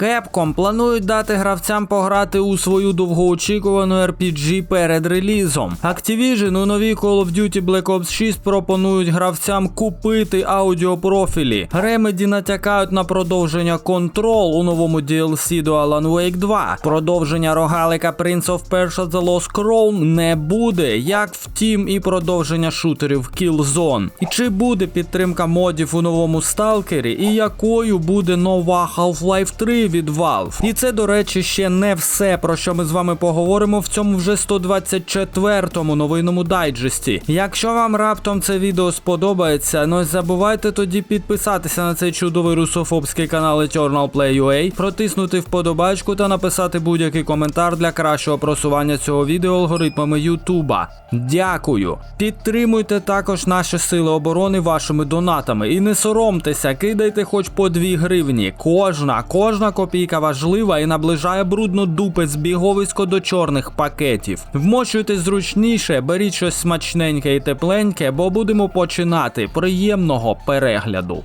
Capcom планують дати гравцям пограти у свою довгоочікувану RPG перед релізом. Activision у новій Call of Duty Black Ops 6 пропонують гравцям купити аудіопрофілі. Remedy натякають на продовження Control у новому DLC до Alan Wake 2. Продовження рогалика Prince of Persia The Lost Crown не буде, як втім і продовження шутерів Killzone. І чи буде підтримка модів у новому сталкері, і якою буде нова Half-Life 3 від Valve? І це, до речі, ще не все, про що ми з вами поговоримо в цьому вже 124-му новинному дайджесті. Якщо вам раптом це відео сподобається, не забувайте тоді підписатися на цей чудовий русофобський канал Eternal Play протиснути вподобачку та написати будь-який коментар для кращого просування цього відео алгоритмами Ютуба. Дякую. Підтримуйте також наші сили оборони вашими донатами і не соромтеся, кидайте хоч по 2 гривні. Кожна, кожна копійка важлива і наближає брудну дупець біговисько до чорних пакетів. Вмочуйте зручніше, беріть щось смачненьке і тепленьке, бо будемо починати. Приємного перегляду.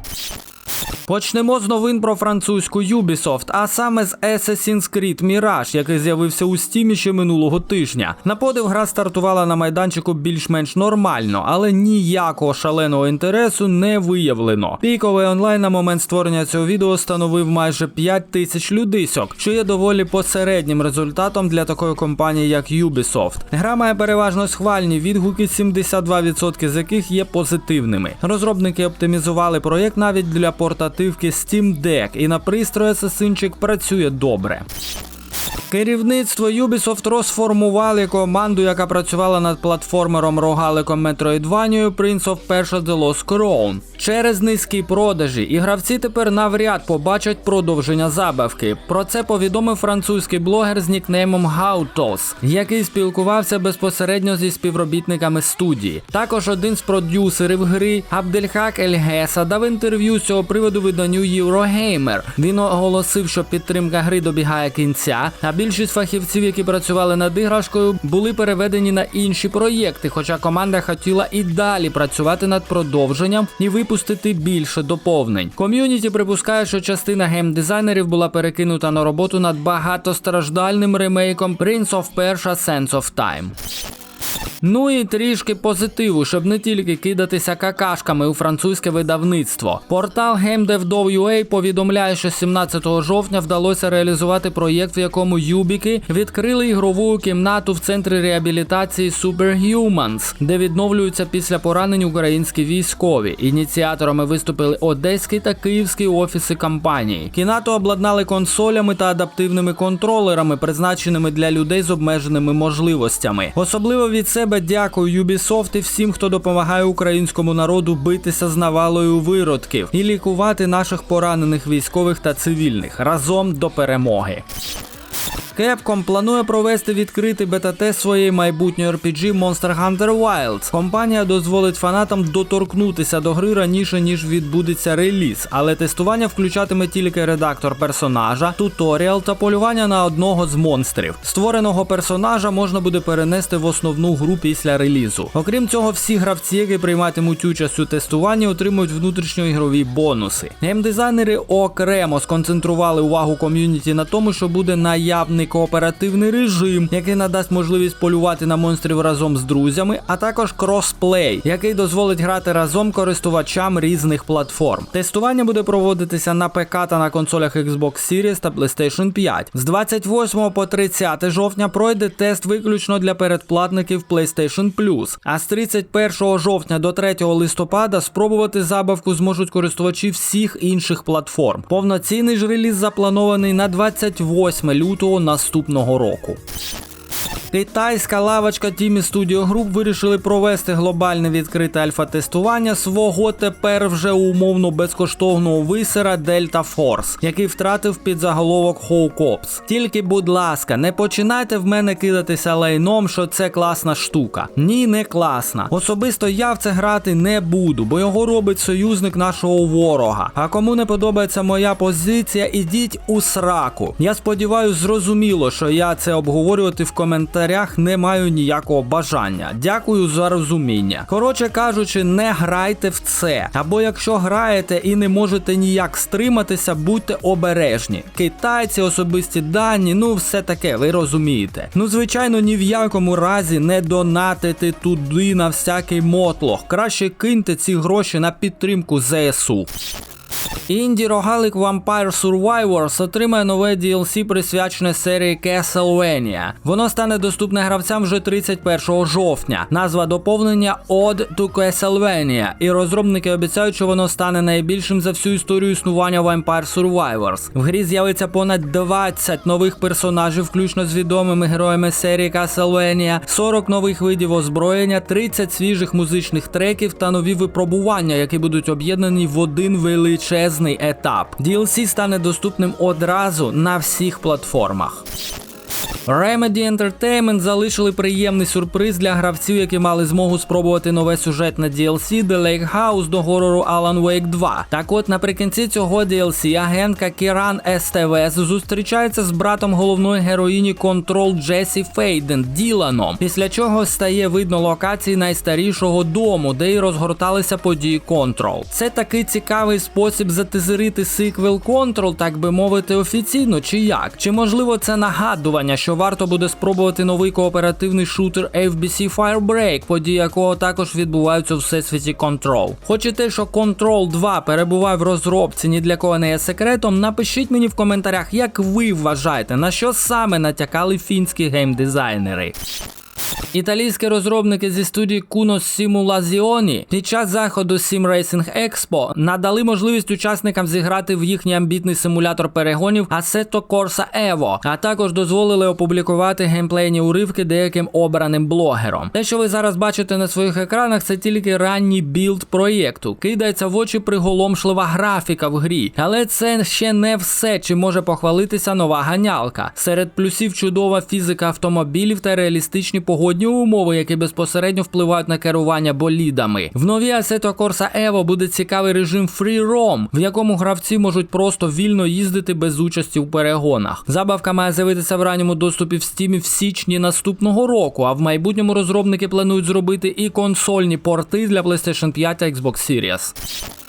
Почнемо з новин про французьку Ubisoft, а саме з Assassin's Creed Mirage, який з'явився у стімі ще минулого тижня. На подив гра стартувала на майданчику більш-менш нормально, але ніякого шаленого інтересу не виявлено. Піковий онлайн на момент створення цього відео становив майже 5 тисяч людисок, що є доволі посереднім результатом для такої компанії, як Ubisoft. Гра має переважно схвальні відгуки, 72% з яких є позитивними. Розробники оптимізували проєкт навіть для портативки Steam Deck, і на пристрої Асасинчик працює добре. Керівництво Ubisoft розформували команду, яка працювала над платформером рогаликом Metroidvania Prince of Persia The Lost Crown. Через низькі продажі і гравці тепер навряд побачать продовження забавки. Про це повідомив французький блогер з нікнеймом Gautos, який спілкувався безпосередньо зі співробітниками студії. Також один з продюсерів гри Абдельхак Ельгеса дав інтерв'ю з цього приводу виданню Eurogamer. Він оголосив, що підтримка гри добігає кінця, а більшість фахівців, які працювали над іграшкою, були переведені на інші проєкти. Хоча команда хотіла і далі працювати над продовженням і випустити більше доповнень. Ком'юніті припускає, що частина геймдизайнерів була перекинута на роботу над багатостраждальним ремейком Prince of Persia Sense of Time. Ну і трішки позитиву, щоб не тільки кидатися какашками у французьке видавництво. Портал GameDev.ua повідомляє, що 17 жовтня вдалося реалізувати проєкт, в якому Юбіки відкрили ігрову кімнату в центрі реабілітації Superhumans, де відновлюються після поранень українські військові. Ініціаторами виступили одеський та київський офіси компанії. Кімнату обладнали консолями та адаптивними контролерами, призначеними для людей з обмеженими можливостями. Особливо від себе дякую Ubisoft і всім, хто допомагає українському народу битися з навалою виродків і лікувати наших поранених військових та цивільних разом до перемоги. Capcom планує провести відкритий бета-тест своєї майбутньої RPG Monster Hunter Wilds. Компанія дозволить фанатам доторкнутися до гри раніше ніж відбудеться реліз, але тестування включатиме тільки редактор персонажа, туторіал та полювання на одного з монстрів. Створеного персонажа можна буде перенести в основну гру після релізу. Окрім цього, всі гравці, які прийматимуть участь у тестуванні, отримують внутрішньоігрові бонуси. Геймдизайнери окремо сконцентрували увагу ком'юніті на тому, що буде наявний кооперативний режим, який надасть можливість полювати на монстрів разом з друзями, а також кросплей, який дозволить грати разом користувачам різних платформ. Тестування буде проводитися на ПК та на консолях Xbox Series та PlayStation 5. З 28 по 30 жовтня пройде тест виключно для передплатників PlayStation Plus, а з 31 жовтня до 3 листопада спробувати забавку зможуть користувачі всіх інших платформ. Повноцінний ж реліз запланований на 28 лютого наступного року. Китайська лавочка Тімі Studio Group вирішили провести глобальне відкрите альфа-тестування свого тепер вже умовно безкоштовного висера Delta Force, який втратив під заголовок Hawk Ops. Тільки, будь ласка, не починайте в мене кидатися лайном, що це класна штука. Ні, не класна. Особисто я в це грати не буду, бо його робить союзник нашого ворога. А кому не подобається моя позиція, ідіть у сраку. Я сподіваюся, зрозуміло, що я це обговорювати в коментарях коментарях не маю ніякого бажання. Дякую за розуміння. Коротше кажучи, не грайте в це. Або якщо граєте і не можете ніяк стриматися, будьте обережні. Китайці, особисті дані, ну все таке, ви розумієте. Ну, звичайно, ні в якому разі не донатити туди на всякий мотлох. Краще киньте ці гроші на підтримку ЗСУ. Інді рогалик Vampire Survivors отримає нове DLC присвячене серії Castlevania. Воно стане доступне гравцям вже 31 жовтня. Назва доповнення Ode to Castlevania, і розробники обіцяють, що воно стане найбільшим за всю історію існування Vampire Survivors. В грі з'явиться понад 20 нових персонажів, включно з відомими героями серії Castlevania, 40 нових видів озброєння, 30 свіжих музичних треків та нові випробування, які будуть об'єднані в один величезний етап. DLC стане доступним одразу на всіх платформах. Remedy Entertainment залишили приємний сюрприз для гравців, які мали змогу спробувати нове сюжетне DLC The Lake House до горору Alan Wake 2. Так от наприкінці цього DLC агентка Кіран СТВС зустрічається з братом головної героїні Control Джесі Фейден Діланом, після чого стає видно локації найстарішого дому, де й розгорталися події Control. Це такий цікавий спосіб затизерити сиквел Control, так би мовити, офіційно, чи як? Чи можливо це нагадування, що варто буде спробувати новий кооперативний шутер FBC Firebreak, події якого також відбуваються у всесвіті Control. Хоч і те, що Control 2 перебуває в розробці, ні для кого не є секретом, напишіть мені в коментарях, як ви вважаєте, на що саме натякали фінські геймдизайнери. Італійські розробники зі студії Kuno Simulazioni під час заходу Sim Racing Expo надали можливість учасникам зіграти в їхній амбітний симулятор перегонів Assetto Corsa Evo, а також дозволили опублікувати геймплейні уривки деяким обраним блогерам. Те, що ви зараз бачите на своїх екранах, це тільки ранній білд проєкту. Кидається в очі приголомшлива графіка в грі, але це ще не все, чим може похвалитися нова ганялка. Серед плюсів чудова фізика автомобілів та реалістичні погодні умови, які безпосередньо впливають на керування болідами. В новій Assetto Corsa Evo буде цікавий режим Free Roam, в якому гравці можуть просто вільно їздити без участі у перегонах. Забавка має з'явитися в ранньому доступі в Steam в січні наступного року, а в майбутньому розробники планують зробити і консольні порти для PlayStation 5 та Xbox Series.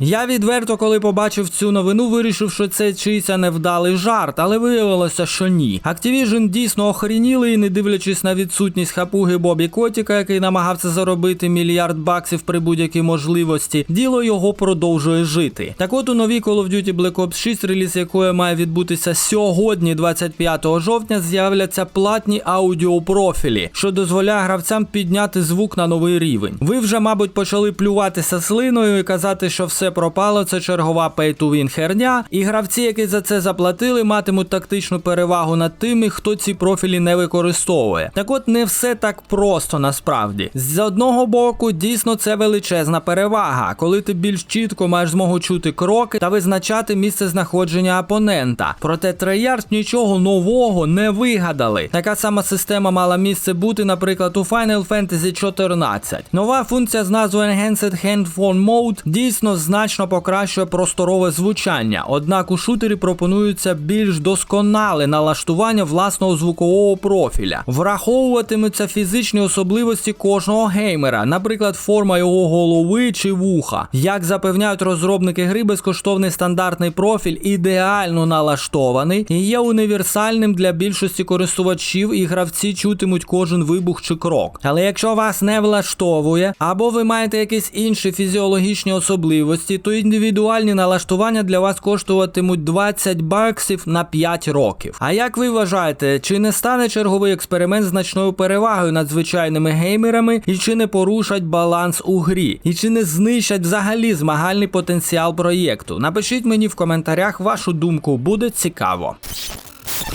Я відверто, коли побачив цю новину, вирішив, що це чийсь невдалий жарт, але виявилося, що ні. Activision дійсно охреніли і не дивлячись на відсутність хапуги Бобі Котіка, який намагався заробити мільярд баксів при будь-якій можливості, діло його продовжує жити. Так от у новій Call of Duty Black Ops 6, реліз якої має відбутися сьогодні, 25 жовтня, з'являться платні аудіопрофілі, що дозволяє гравцям підняти звук на новий рівень. Ви вже, мабуть, почали плюватися слиною і казати, що все пропало, це чергова pay-to-win херня, і гравці, які за це заплатили, матимуть тактичну перевагу над тими, хто ці профілі не використовує. Так от не все так просто насправді. З одного боку, дійсно це величезна перевага, коли ти більш чітко маєш змогу чути кроки та визначати місце знаходження опонента. Проте Treyarch нічого нового не вигадали. Така сама система мала місце бути, наприклад, у Final Fantasy 14. Нова функція з назвою Enhanced Handphone Mode дійсно значно покращує просторове звучання, однак у шутері пропонується більш досконале налаштування власного звукового профіля. Враховуватимуться фізичні особливості кожного геймера, наприклад, форма його голови чи вуха. Як запевняють розробники гри, безкоштовний стандартний профіль ідеально налаштований і є універсальним для більшості користувачів, і гравці чутимуть кожен вибух чи крок. Але якщо вас не влаштовує, або ви маєте якісь інші фізіологічні особливості, то індивідуальні налаштування для вас коштуватимуть 20 баксів на 5 років. А як ви вважаєте, чи не стане черговий експеримент значною перевагою над звичайними геймерами, і чи не порушать баланс у грі, і чи не знищать взагалі змагальний потенціал проєкту? Напишіть мені в коментарях вашу думку, буде цікаво.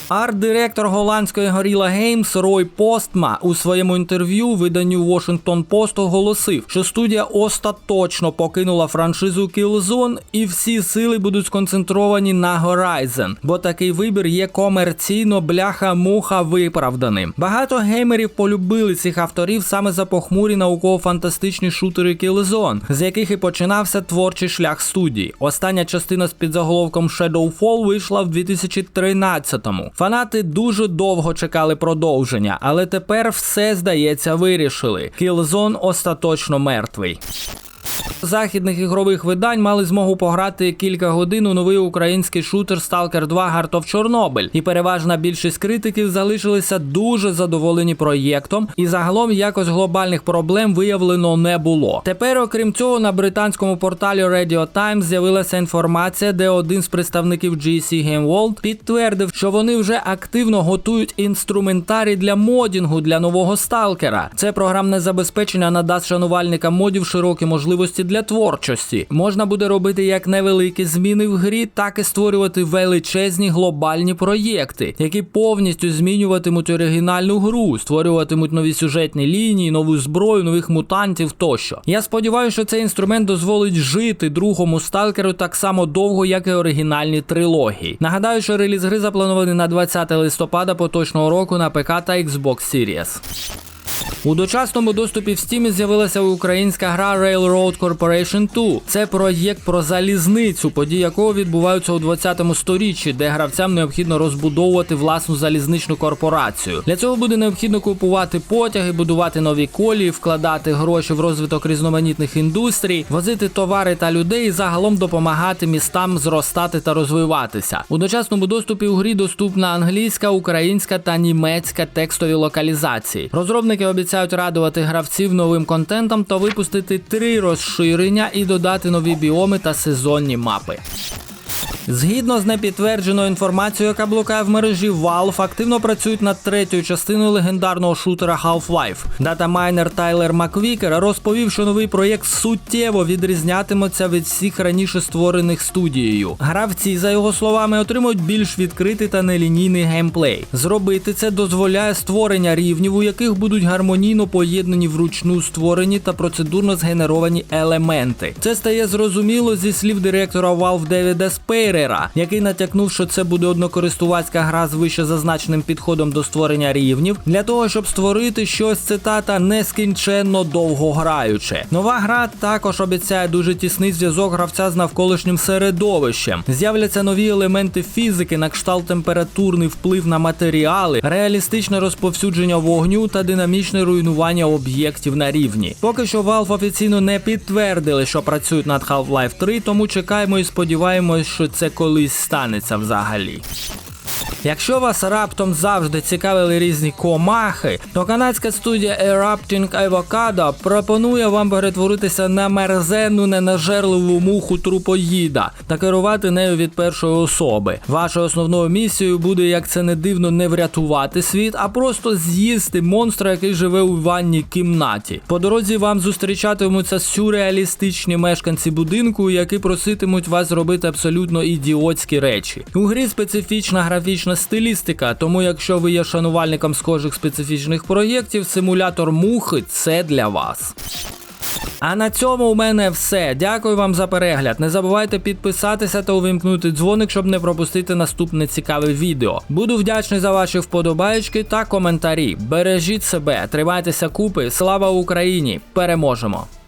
Арт-директор голландської Gorilla Games Рой Постма у своєму інтерв'ю виданню Washington Post оголосив, що студія остаточно покинула франшизу Killzone і всі сили будуть сконцентровані на Horizon, бо такий вибір є комерційно бляха-муха виправданим. Багато геймерів полюбили цих авторів саме за похмурі науково-фантастичні шутери Killzone, з яких і починався творчий шлях студії. Остання частина з підзаголовком Shadowfall вийшла в 2013-му. Фанати дуже довго чекали продовження, але тепер все здається вирішили. Кілзон остаточно мертвий. Західних ігрових видань мали змогу пограти кілька годин у новий український шутер Stalker 2 Heart of Чорнобиль, і переважна більшість критиків залишилися дуже задоволені проєктом, і загалом якось глобальних проблем виявлено не було. Тепер, окрім цього, на британському порталі Radio Times з'явилася інформація, де один з представників GC Game World підтвердив, що вони вже активно готують інструментарій для модінгу для нового сталкера. Це програмне забезпечення надасть шанувальникам модів широкі можливості для творчості. Можна буде робити як невеликі зміни в грі, так і створювати величезні глобальні проєкти, які повністю змінюватимуть оригінальну гру, створюватимуть нові сюжетні лінії, нову зброю, нових мутантів тощо. Я сподіваюся, що цей інструмент дозволить жити другому сталкеру так само довго, як і оригінальні трилогії. Нагадаю, що реліз гри запланований на 20 листопада поточного року на ПК та Xbox Series. У дочасному доступі в Steam з'явилася українська гра Railroad Corporation 2. Це проєкт про залізницю, події якого відбуваються у 20-му сторіччі, де гравцям необхідно розбудовувати власну залізничну корпорацію. Для цього буде необхідно купувати потяги, будувати нові колії, вкладати гроші в розвиток різноманітних індустрій, возити товари та людей і загалом допомагати містам зростати та розвиватися. У дочасному доступі у грі доступна англійська, українська та німецька текстові локалізації. Розробники обіцяють радувати гравців новим контентом та випустити три розширення і додати нові біоми та сезонні мапи. Згідно з непідтвердженою інформацією, яка блукає в мережі, Valve активно працюють над третьою частиною легендарного шутера Half-Life. Датамайнер Тайлер Маквікер розповів, що новий проєкт суттєво відрізнятиметься від всіх раніше створених студією. Гравці, за його словами, отримують більш відкритий та нелінійний геймплей. Зробити це дозволяє створення рівнів, у яких будуть гармонійно поєднані вручну створені та процедурно згенеровані елементи. Це стає зрозуміло зі слів директора Valve Девіда Спейрера, який натякнув, що це буде однокористувацька гра з вище зазначеним підходом до створення рівнів, для того, щоб створити щось цитата нескінченно довго граюче. Нова гра також обіцяє дуже тісний зв'язок гравця з навколишнім середовищем. З'являться нові елементи фізики, на кшталт температурний вплив на матеріали, реалістичне розповсюдження вогню та динамічне руйнування об'єктів на рівні. Поки що Valve офіційно не підтвердили, що працюють над Half-Life 3, тому чекаємо і сподіваємось, що це колись станеться взагалі. Якщо вас раптом завжди цікавили різні комахи, то канадська студія Erupting Avocado пропонує вам перетворитися на мерзенну ненажерливу муху трупоїда та керувати нею від першої особи. Вашою основною місією буде, як це не дивно, не врятувати світ, а просто з'їсти монстра, який живе у ванній кімнаті. По дорозі вам зустрічатимуться сюрреалістичні мешканці будинку, які проситимуть вас зробити абсолютно ідіотські речі. У грі специфічна графічна стилістика, тому якщо ви є шанувальником схожих специфічних проєктів, симулятор мухи це для вас. А на цьому у мене все. Дякую вам за перегляд. Не забувайте підписатися та увімкнути дзвоник, щоб не пропустити наступне цікаве відео. Буду вдячний за ваші вподобаєчки та коментарі. Бережіть себе, тримайтеся купи. Слава Україні! Переможемо!